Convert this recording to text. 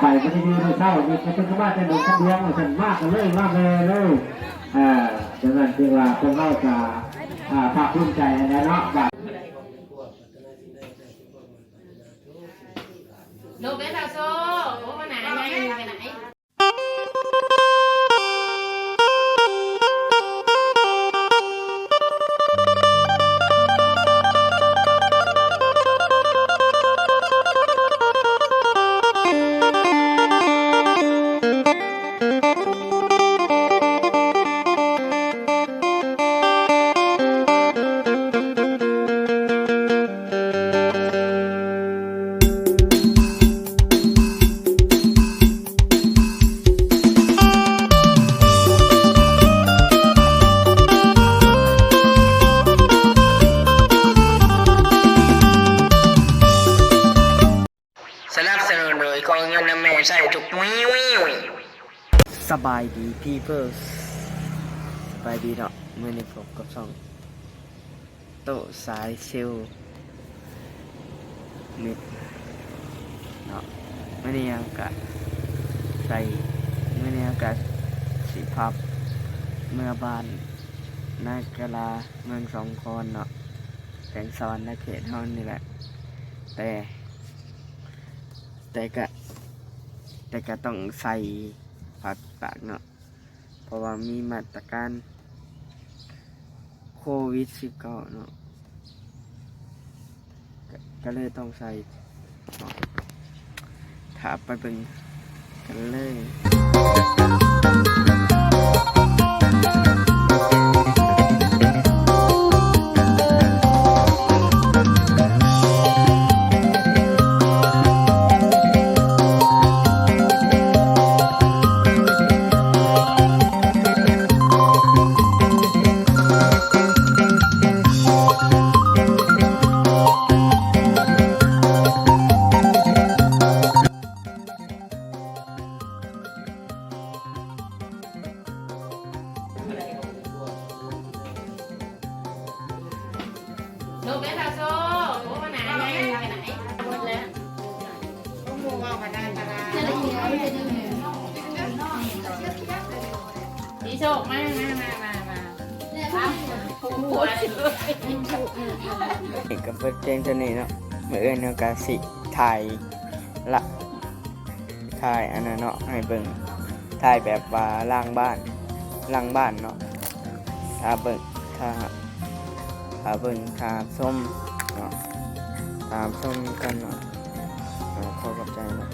ไปไม่ได้ยืนเศร้ามีคนที่ว่าจะดูคนเดียวฉันมากกันเลยมากเลยเลยอ่าดังนั้นจึงว่าคนเราจะอ่าภาคภูมิใจนะเนาะว่าลูกเบสซาโซ่โอ้มาไหนไงไปไหน สนับสนุนโดยกองเงินน้ำแม่ใส่ทุกวิวิวสบายดีพี่เพิ่สบายดีเนาะเมื่อนี้ผมกับช่องโตสายเซลมิดเนาะเมื่อนี้อากาศใส่เมื่อนี้อากาศสีพับเมื่อบานนากะลาเมืองสองคนเนาะแสงสวรรค์ในเขตเท่านี่แหละ แต่ แต่ก็แต่ก็ต้องใส่ผัดปากเนาะเพราะว่ามีมาตรการโควิดสิบเก้าเนาะก็เลยต้องใส่ถ้าไปเป็นกันเลย ลูกเบสซาโซ่โอ้มาไหนไงไปไหนหมดแล้วสีโชคมามามามามาหัวเลยนี่ก็เปิดเพลงตัวนี้เนาะเหมือนเนาะก็สิถ่ายละถ่ายอันนั้นเนาะให้เบิ่งถ่ายแบบว่าล่างบ้านล่างบ้านเนาะถ้าเบิ่งถ้า ถ้าเบิ่งถ้าส้มเนาะตามส้มกันเนาะอ่าขอขอบใจเนาะ